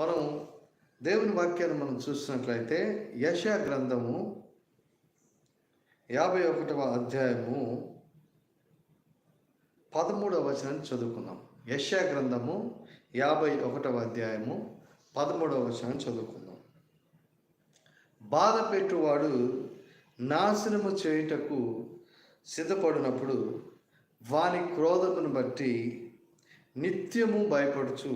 మనం దేవుని వాక్యాన్ని మనం చూసినట్లయితే యశా గ్రంథము యాభై ఒకటవ అధ్యాయము పదమూడవ వచనాన్ని చదువుకున్నాం యశా గ్రంథము యాభై ఒకటవ అధ్యాయము పదమూడవ వచనాన్ని చదువుకుందాం. బాధ పెట్టువాడు నాశనము చేయుటకు సిద్ధపడినప్పుడు వాని క్రోధమును బట్టి నిత్యము భయపడుచు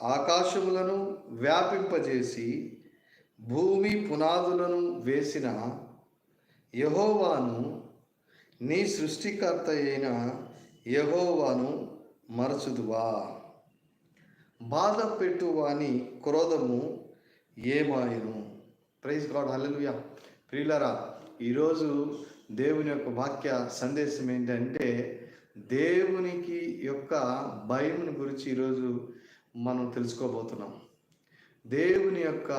ఆకాశములను వ్యాపింపజేసి భూమి పునాదులను వేసిన యహోవాను నీ సృష్టికర్త అయిన యహోవాను మరచుదువా. బాధ పెట్టువాని క్రోధము ఏమాయను. ప్రైజ్ గాడ్ హల్లెలూయా ప్రియులరా ఈరోజు దేవుని యొక్క వాక్య సందేశం ఏంటంటే దేవునికి యొక్క భయముని గురించి ఈరోజు మనం తెలుసుకోబోతున్నాం. దేవుని యొక్క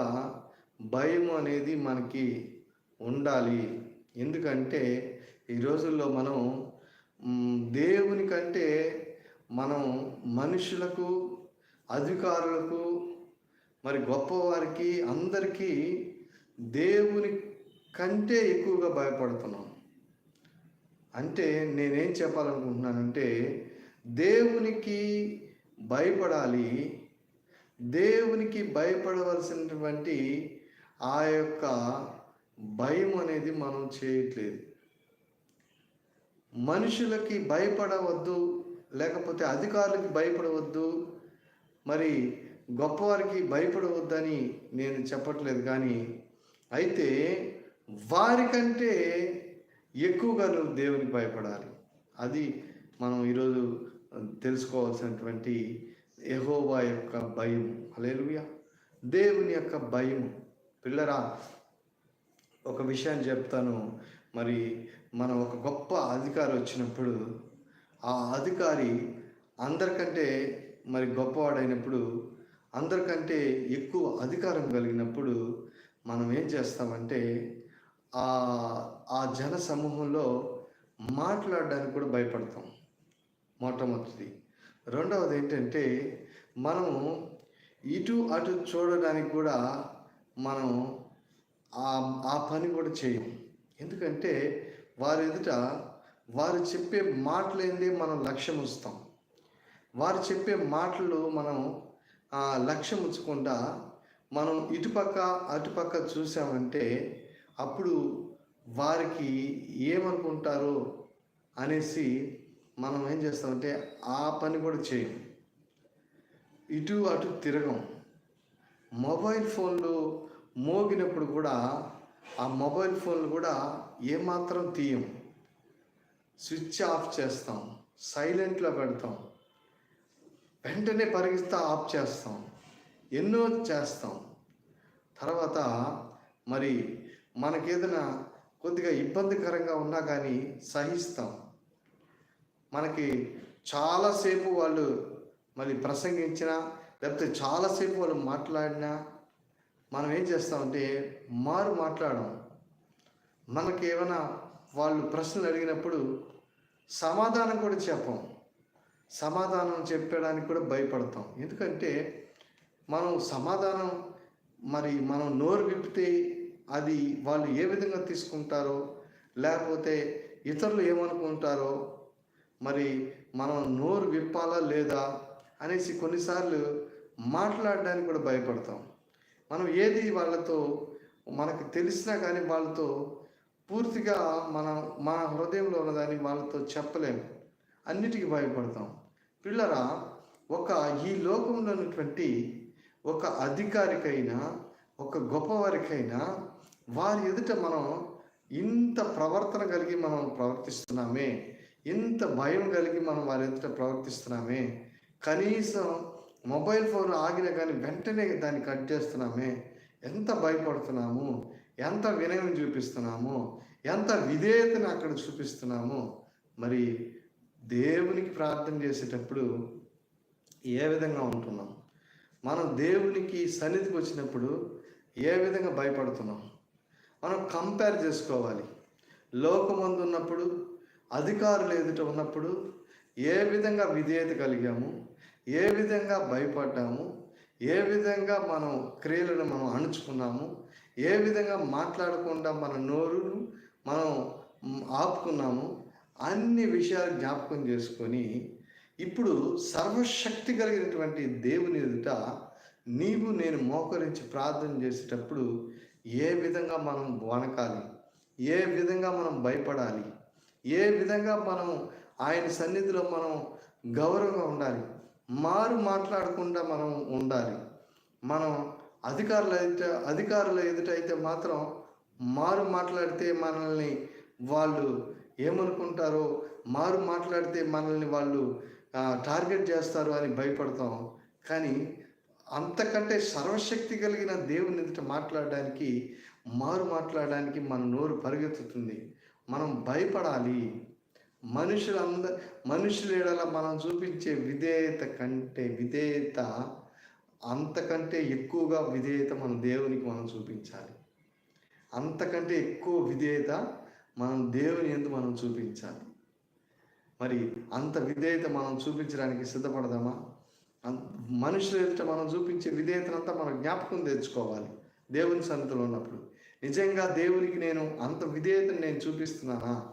భయం అనేది మనకి ఉండాలి. ఎందుకంటే ఈ రోజుల్లో మనం దేవుని కంటే మనం మనుషులకు అధికారులకు మరి గొప్పవారికి అందరికీ దేవుని కంటే ఎక్కువగా భయపడుతున్నాం. అంటే నేనేం చెప్పాలనుకుంటున్నానంటే దేవునికి భయపడాలి. దేవునికి భయపడవలసినటువంటి ఆ యొక్క భయం అనేది మనం చేయట్లేదు. మనుషులకి భయపడవద్దు లేకపోతే అధికారులకి భయపడవద్దు మరి గొప్పవారికి భయపడవద్దని నేను చెప్పట్లేదు. కానీ అయితే వారికంటే ఎక్కువగా నువ్వు దేవునికి భయపడాలి. అది మనం ఈరోజు తెలుసుకోవాల్సినటువంటి యహోవా యొక్క భయం. అలేలుయా దేవుని యొక్క భయం. పిల్లరా ఒక విషయాన్ని చెప్తాను. మరి మనం ఒక గొప్ప అధికారి వచ్చినప్పుడు ఆ అధికారి అందరికంటే మరి గొప్పవాడైనప్పుడు అందరికంటే ఎక్కువ అధికారం కలిగినప్పుడు మనం ఏం చేస్తామంటే ఆ ఆ జన సమూహంలో మాట్లాడడానికి కూడా భయపడతాం. మొట్టమొదటిది. రెండవది ఏంటంటే మనము ఇటు అటు చూడడానికి కూడా మనం ఆ ఆ పని కూడా చేయం ఎందుకంటే వారి ఎదుట వారు చెప్పే మాటలేందే మనం లక్ష్యం ఉంచుతాం వారు చెప్పే మాటలు మనం లక్ష్యం ఉంచకుండా మనం ఇటుపక్క అటుపక్క చూసామంటే అప్పుడు వారికి ఏమనుకుంటారో అనేసి మనం ఏం చేస్తామంటే ఆ పని కూడా చేయం. ఇటు అటు తిరగం. మొబైల్ ఫోన్లు మోగినప్పుడు కూడా ఆ మొబైల్ ఫోన్లు కూడా ఏమాత్రం తీయం. స్విచ్ ఆఫ్ చేస్తాం. సైలెంట్లో పెడతాం. వెంటనే పరిగిస్తా ఆఫ్ చేస్తాం. ఎన్నో చేస్తాం. తర్వాత మరి మనకేదైనా కొద్దిగా ఇబ్బందికరంగా ఉన్నా కానీ సహిస్తాం. మనకి చాలాసేపు వాళ్ళు మరి ప్రసంగించినా లేకపోతే చాలాసేపు వాళ్ళు మాట్లాడినా మనం ఏం చేస్తామంటే మారు మాట్లాడడం. మనకి ఏమైనా వాళ్ళు ప్రశ్నలు అడిగినప్పుడు సమాధానం కూడా చెప్పం. సమాధానం చెప్పడానికి కూడా భయపడతాం. ఎందుకంటే మనం సమాధానం మరి మనం నోరు విప్పితే అది వాళ్ళు ఏ విధంగా తీసుకుంటారో లేకపోతే ఇతరులు ఏమనుకుంటారో మరి మనం నోరు విప్పాలా లేదా అనేసి కొన్నిసార్లు మాట్లాడడానికి కూడా భయపడతాం. మనం ఏది వాళ్ళతో మనకు తెలిసినా కానీ వాళ్ళతో పూర్తిగా మన మన హృదయంలో ఉన్నదాన్ని వాళ్ళతో చెప్పలేము. అన్నిటికీ భయపడతాం. పిల్లరా ఒక ఈ లోకంలో ఉన్నటువంటి ఒక అధికారికైనా ఒక గొప్పవారికైనా వారి ఎదుట మనం ఇంత ప్రవర్తన కలిగి మనం ప్రవర్తిస్తున్నామే. ఇంత భయం కలిగి మనం వారి ఎదుట ప్రవర్తిస్తున్నామే? కనీసం మొబైల్ ఫోన్ ఆగిన కానీ వెంటనే దాన్ని కట్ చేస్తున్నామే? ఎంత భయపడుతున్నాము? ఎంత వినయం చూపిస్తున్నాము? ఎంత విధేయతను అక్కడ చూపిస్తున్నాము? మరి దేవునికి ప్రార్థన చేసేటప్పుడు ఏ విధంగా ఉంటున్నాం? మనం దేవునికి సన్నిధికి వచ్చినప్పుడు ఏ విధంగా భయపడుతున్నాం? మనం కంపేర్ చేసుకోవాలి. లోకమందు ఉన్నప్పుడు అధికారులు ఎదుట ఉన్నప్పుడు ఏ విధంగా విధేయత కలిగాము ఏ విధంగా భయపడ్డాము ఏ విధంగా మనం క్రియలను మనం అణుచుకున్నాము ఏ విధంగా మాట్లాడకుండా మన నోరును మనం ఆపుకున్నాము అన్ని విషయాలు జ్ఞాపకం చేసుకొని ఇప్పుడు సర్వశక్తి కలిగినటువంటి దేవుని ఎదుట నీవు నేను మోకరించి ప్రార్థన చేసేటప్పుడు ఏ విధంగా మనం వణకాలి ఏ విధంగా మనం భయపడాలి ఏ విధంగా మనం ఆయన సన్నిధిలో మనం గౌరవంగా ఉండాలి? మారు మాట్లాడకుండా మనం ఉండాలి. మనం అధికారులు ఎదుట అధికారుల ఎదుట అయితే మాత్రం మారు మాట్లాడితే మనల్ని వాళ్ళు ఏమనుకుంటారో మారు మాట్లాడితే మనల్ని వాళ్ళు టార్గెట్ చేస్తారు అని భయపడతాం. కానీ అంతకంటే సర్వశక్తి కలిగిన దేవుని ఎదుట మాట్లాడడానికి మారు మాట్లాడడానికి మన నోరు పరిగెత్తుతుంది. మనం భయపడాలి. మనుషులంద మనుషుల మనం చూపించే విధేయత కంటే విధేయత అంతకంటే ఎక్కువగా విధేయత మన దేవునికి మనం చూపించాలి. అంతకంటే ఎక్కువ విధేయత మనం దేవుని ఎందు మనం చూపించాలి. మరి అంత విధేయత మనం చూపించడానికి సిద్ధపడదామా? అం- మనుషుల ఎదుట మనం చూపించే విధేయతనంతా మనం జ్ఞాపకం తెచ్చుకోవాలి. దేవుని సన్నిధిలో ఉన్నప్పుడు. నిజంగా దేవునికి నేను అంత విధేయతను నేను చూపిస్తున్నానా?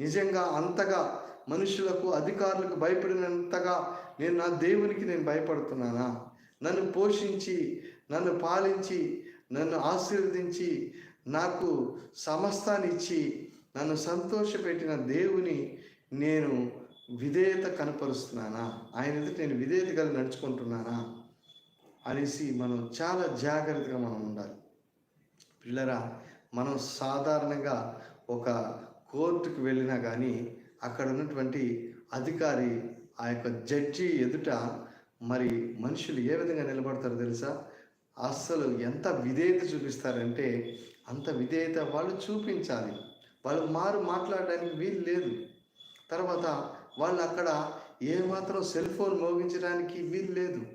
నిజంగా అంతగా మనుషులకు అధికారులకు భయపడినంతగా నేను నా దేవునికి నేను భయపడుతున్నానా? నన్ను పోషించి నన్ను పాలించి నన్ను ఆశీర్వదించి నాకు సమస్తానిచ్చి నన్ను సంతోషపెట్టిన దేవుని నేను విధేయత కనపరుస్తున్నానా? ఆయన ఎదుట నేను విధేయత కలిగి నడుచుకుంటున్నానా? అనేసి మనం చాలా జాగ్రత్తగా మనం ఉండాలి. పిల్లరా మనం సాధారణంగా ఒక కోర్టుకు వెళ్ళినా కానీ అక్కడ ఉన్నటువంటి అధికారి ఆ యొక్క జడ్జి ఎదుట మరి మనుషులు ఏ విధంగా నిలబడతారో తెలుసా? అస్సలు ఎంత విధేయత చూపిస్తారంటే అంత విధేయత వాళ్ళు చూపించాలి. వాళ్ళు మారు మాట్లాడడానికి వీలు లేదు. తర్వాత వాళ్ళు అక్కడ ఏమాత్రం సెల్ ఫోన్ మోగించడానికి వీలు లేదు.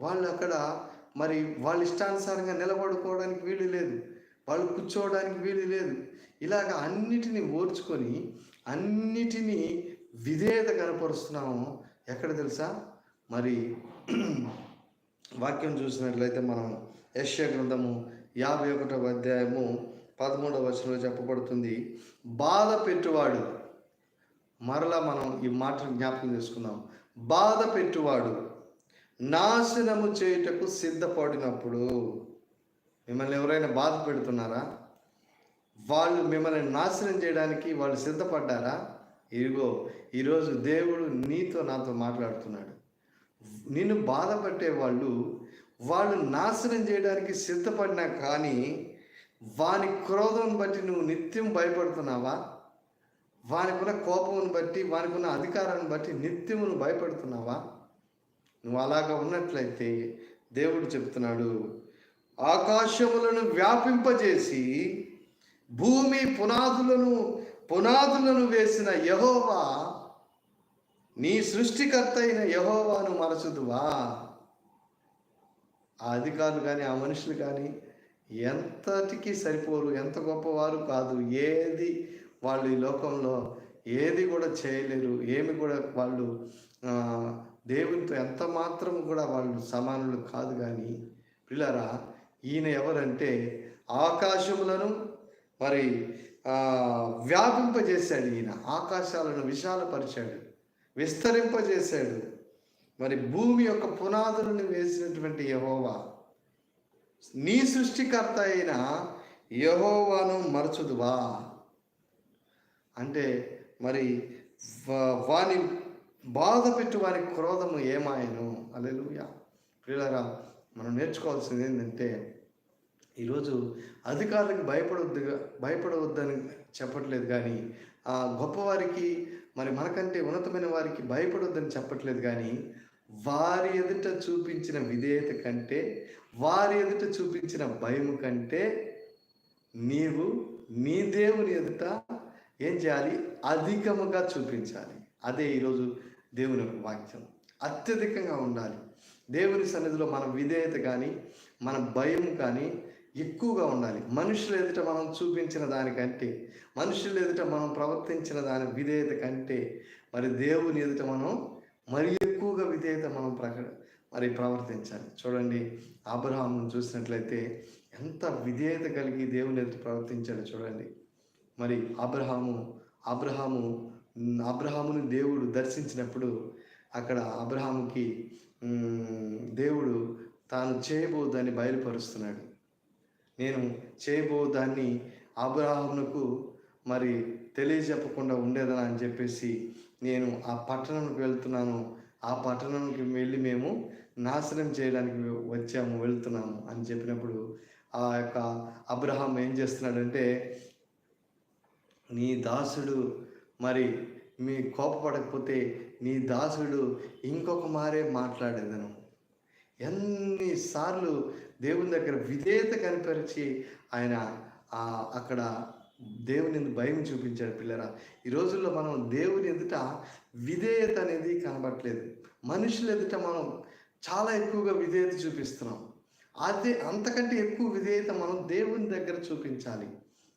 వాళ్ళు అక్కడ మరి వాళ్ళ ఇష్టానుసారంగా నిలబడుకోవడానికి వీలు లేదు. వాళ్ళు కూర్చోవడానికి వీలు లేదు. ఇలాగ అన్నిటినీ ఓర్చుకొని అన్నిటినీ విధేయత కనపరుస్తున్నాము ఎక్కడ తెలుసా? మరి వాక్యం చూసినట్లయితే మనం యశ్య గ్రంథము యాభై ఒకటవ అధ్యాయము పదమూడవ వచనంలో చెప్పబడుతుంది బాధ పెట్టువాడు. మరలా మనం ఈ మాటను జ్ఞాపకం చేసుకుందాం. బాధ పెట్టువాడు నాశనము చేయుటకు సిద్ధపడినప్పుడు మిమ్మల్ని ఎవరైనా బాధ పెడుతున్నారా? వాళ్ళు మిమ్మల్ని నాశనం చేయడానికి వాళ్ళు సిద్ధపడ్డారా? ఇదిగో ఈరోజు దేవుడు నీతో నాతో మాట్లాడుతున్నాడు. నిన్ను బాధపట్టే వాళ్ళు వాళ్ళు నాశనం చేయడానికి సిద్ధపడినా కానీ వాని క్రోధం బట్టి నువ్వు నిత్యం భయపడుతున్నావా? వానికున్న కోపమును బట్టి వానికున్న అధికారాన్ని బట్టి నిత్యం నువ్వు భయపడుతున్నావా? నువ్వు అలాగా ఉన్నట్లయితే దేవుడు చెప్తున్నాడు ఆకాశములను వ్యాపింపజేసి భూమి పునాదులను పునాదులను వేసిన యహోవా నీ సృష్టికర్త అయిన యహోవాను మరచుదువా? ఆ అధికారులు కానీ ఆ మనుషులు కానీ ఎంతటికి సరిపోరు ఎంత గొప్పవారు కాదు. ఏది వాళ్ళు ఈ లోకంలో ఏది కూడా చేయలేరు. ఏమి కూడా వాళ్ళు దేవునితో ఎంత మాత్రం కూడా వాళ్ళు సమానులు కాదు కానీ పిల్లరా ఈయన ఎవరంటే ఆకాశములను మరి వ్యాపింపజేశాడు ఈయన. ఆకాశాలను విశాలపరిచాడు విస్తరింపజేశాడు. మరి భూమి యొక్క పునాదులను వేసినటువంటి యహోవా. నీ సృష్టికర్త అయిన యహోవాను మరచుదువా. అంటే మరి వాని బాధ పెట్టు వాని క్రోధము ఏమాయను. అలెలుయా పిల్లరా మనం నేర్చుకోవాల్సింది ఏంటంటే ఈరోజు అధికారులకు భయపడవద్దు భయపడవద్దని చెప్పట్లేదు కానీ ఆ గొప్పవారికి మరి మనకంటే ఉన్నతమైన వారికి భయపడొద్దని చెప్పట్లేదు కానీ వారి ఎదుట చూపించిన విధేయత కంటే వారి ఎదుట చూపించిన భయం కంటే నీవు నీ దేవుని ఎదుట ఏం చేయాలి? అధికముగా చూపించాలి. అదే ఈరోజు దేవుని యొక్క వాక్యం. అత్యధికంగా ఉండాలి. దేవుని సన్నిధిలో మన విధేయత కానీ మన భయం కానీ ఎక్కువగా ఉండాలి. మనుషుల ఎదుట మనం చూపించిన దానికంటే మనుషుల ఎదుట మనం ప్రవర్తించిన దాని విధేయత కంటే మరి దేవుని ఎదుట మనం మరి ఎక్కువగా విధేయత మనం ప్రక మరి ప్రవర్తించాలి. చూడండి అబ్రహామును చూసినట్లయితే ఎంత విధేయత కలిగి దేవుని ఎదుట ప్రవర్తించాలి చూడండి. మరి అబ్రహాము అబ్రహాము అబ్రహాముని దేవుడు దర్శించినప్పుడు అక్కడ అబ్రహాముకి దేవుడు తాను చేయబోదాన్ని బయలుపరుస్తున్నాడు. నేను చేయబోదాన్ని అబ్రహామునకు మరి తెలియజెప్పకుండా ఉండేదని అని చెప్పేసి నేను ఆ పట్టణంకి వెళ్తున్నాను. ఆ పట్టణంకి వెళ్ళి మేము నాశనం చేయడానికి వచ్చాము వెళ్తున్నాము అని చెప్పినప్పుడు ఆ యొక్క అబ్రహాం ఏం చేస్తున్నాడంటే నీ దాసుడు మరి మీ కోపపడకపోతే నీ దాసుడు ఇంకొక మారే మాట్లాడేదను. ఎన్నిసార్లు దేవుని దగ్గర విధేయత కనిపరిచి ఆయన అక్కడ దేవుని భయం చూపించాడు పిల్లరా. ఈ రోజుల్లో మనం దేవుని ఎదుట విధేయత అనేది కనబట్లేదు మనుషుల ఎదుట మనం చాలా ఎక్కువగా విధేయత చూపిస్తున్నాం. అదే అంతకంటే ఎక్కువ విధేయత మనం దేవుని దగ్గర చూపించాలి.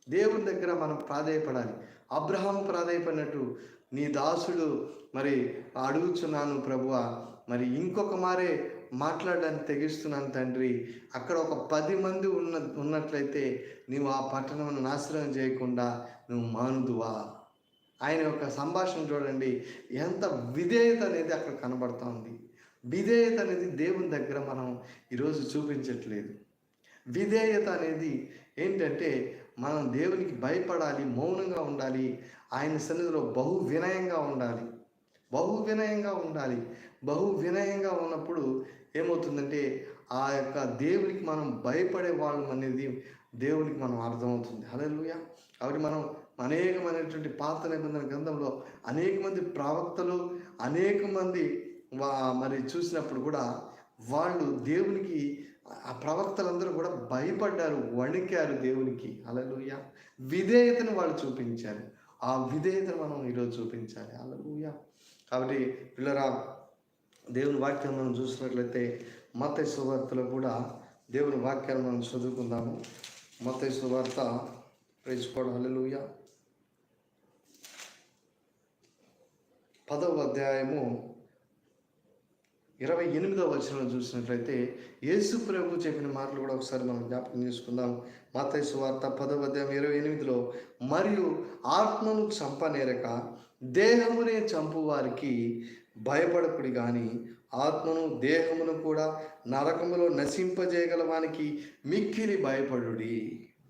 దేవుని దగ్గర మనం ప్రాధాయపడాలి. అబ్రహాం ప్రాధాయపడినట్టు నీ దాసుడు మరి అడుగుచున్నాను ప్రభువ మరి ఇంకొక మారే మాట్లాడడానికి తెగిస్తున్నాను తండ్రి. అక్కడ ఒక పది మంది ఉన్న ఉన్నట్లయితే నీవు ఆ పట్టణం నాశనం చేయకుండా నువ్వు మానుదువా. ఆయన యొక్క సంభాషణ చూడండి. ఎంత విధేయత అనేది అక్కడ కనబడుతోంది ఉంది. విధేయత అనేది దేవుని దగ్గర మనం ఈరోజు చూపించట్లేదు. విధేయత అనేది ఏంటంటే మనం దేవునికి భయపడాలి మౌనంగా ఉండాలి ఆయన సన్నిధిలో బహు వినయంగా ఉండాలి. బహు వినయంగా ఉండాలి. బహు వినయంగా ఉన్నప్పుడు ఏమవుతుందంటే ఆ యొక్క దేవునికి మనం భయపడే వాళ్ళం అనేది దేవునికి మనం అర్థమవుతుంది. హలోయ కాబట్టి మనం అనేకమైనటువంటి పాత నిబంధన గ్రంథంలో అనేక మంది ప్రవక్తలు అనేక మంది వా మరి చూసినప్పుడు కూడా వాళ్ళు దేవునికి ఆ ప్రవక్తలందరూ కూడా భయపడ్డారు వణికారు దేవునికి. అలలుయ విధేయతను వాళ్ళు చూపించారు. ఆ విధేయతను మనం ఈరోజు చూపించాలి. అలలుయ కాబట్టి పిల్లరా దేవుని వాక్యం మనం చూసినట్లయితే మత సువార్తలో కూడా దేవుని వాక్యాన్ని మనం చదువుకుందాము. మత సువార్త ప్రేసుకోవడం అలలుయ పదవ అధ్యాయము ఇరవై ఎనిమిదవ వచనం చూసినట్లయితే యేసు ప్రభు చెప్పిన మాటలు కూడా ఒకసారి మనం జ్ఞాపకం చేసుకుందాం. మాతయ్య సువార్త పదవ అధ్యాయం ఇరవై ఎనిమిదిలో మరియు ఆత్మను చంపనేరక దేహమునే చంపు వారికి భయపడకుడి కానీ ఆత్మను దేహమును కూడా నరకములో నశింపజేయగల వానికి మిక్కిలి భయపడుడి.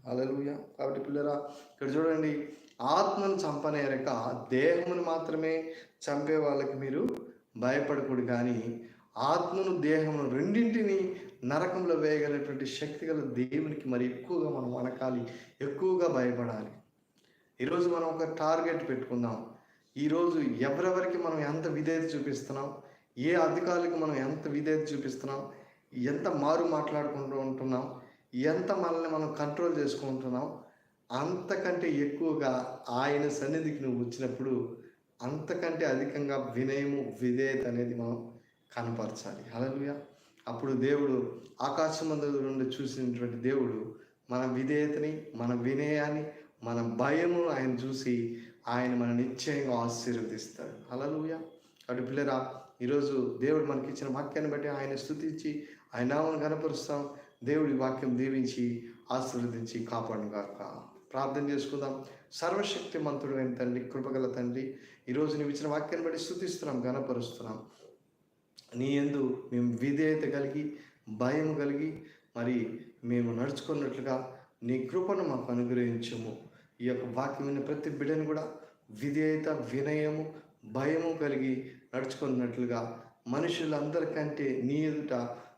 అలలుయ కాబట్టి పిల్లరా ఇక్కడ చూడండి ఆత్మను చంపనేరక దేహమును మాత్రమే చంపే వాళ్ళకి మీరు భయపడకూడదు కానీ ఆత్మను దేహమును రెండింటిని నరకంలో వేయగలిగినటువంటి శక్తి గల దేవునికి మరి ఎక్కువగా మనం వనకాలి ఎక్కువగా భయపడాలి. ఈరోజు మనం ఒక టార్గెట్ పెట్టుకుందాం. ఈరోజు ఎవరెవరికి మనం ఎంత విధేయత చూపిస్తున్నాం? ఏ అధికారులకు మనం ఎంత విధేయత చూపిస్తున్నాం? ఎంత మారు మాట్లాడుకుంటూ ఉంటున్నాం? ఎంత మనల్ని మనం కంట్రోల్ చేసుకుంటున్నాం అంతకంటే ఎక్కువగా ఆయన సన్నిధికి నువ్వు వచ్చినప్పుడు అంతకంటే అధికంగా వినయము విధేయత అనేది మనం కనపరచాలి. హలలుయ అప్పుడు దేవుడు ఆకాశమందు నుండి చూసినటువంటి దేవుడు మన విధేయతని మన వినయాన్ని మన భయము ఆయన చూసి ఆయన మన నిశ్చయంగా ఆశీర్వదిస్తాడు. హలలుయ కాబట్టి పిల్లరా ఈరోజు దేవుడు మనకి ఇచ్చిన వాక్యాన్ని బట్టి ఆయన స్తుతించి ఆయన నామను కనపరుస్తాం దేవుడి వాక్యం దీవించి ఆశీర్వదించి కాపాడు గాక ప్రార్థన చేసుకుందాం. సర్వశక్తి మంతుడు అయిన తండ్రి కృపగల తండ్రి ఈరోజు నువ్వు ఇచ్చిన వాక్యాన్ని బట్టి స్థుతిస్తున్నాం గనపరుస్తున్నాం నీ ఎందు మేము విధేయత కలిగి భయం కలిగి మరి మేము నడుచుకున్నట్లుగా నీ కృపను మాకు అనుగ్రహించము. ఈ యొక్క వాక్యమైన ప్రతి బిడ్డను కూడా విధేయత వినయము భయము కలిగి నడుచుకున్నట్లుగా మనుషులందరికంటే నీ ఎదుట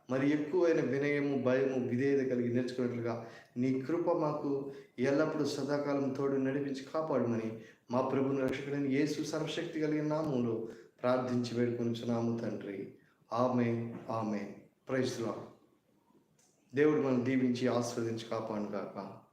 మరి ఎక్కువైన వినయము భయము విధేయత కలిగి నేర్చుకున్నట్లుగా నీ కృప మాకు ఎల్లప్పుడూ సదాకాలం తోడు నడిపించి కాపాడమని మా ప్రభుని రక్షకుడిని యేసు సర్వశక్తి కలిగిన నామంలో ప్రార్థించి వేడుకొని తండ్రి. ఆమె ఆమె ప్రైజ్లో దేవుడు మనం దీవించి ఆస్వాదించి కాపాడు కాక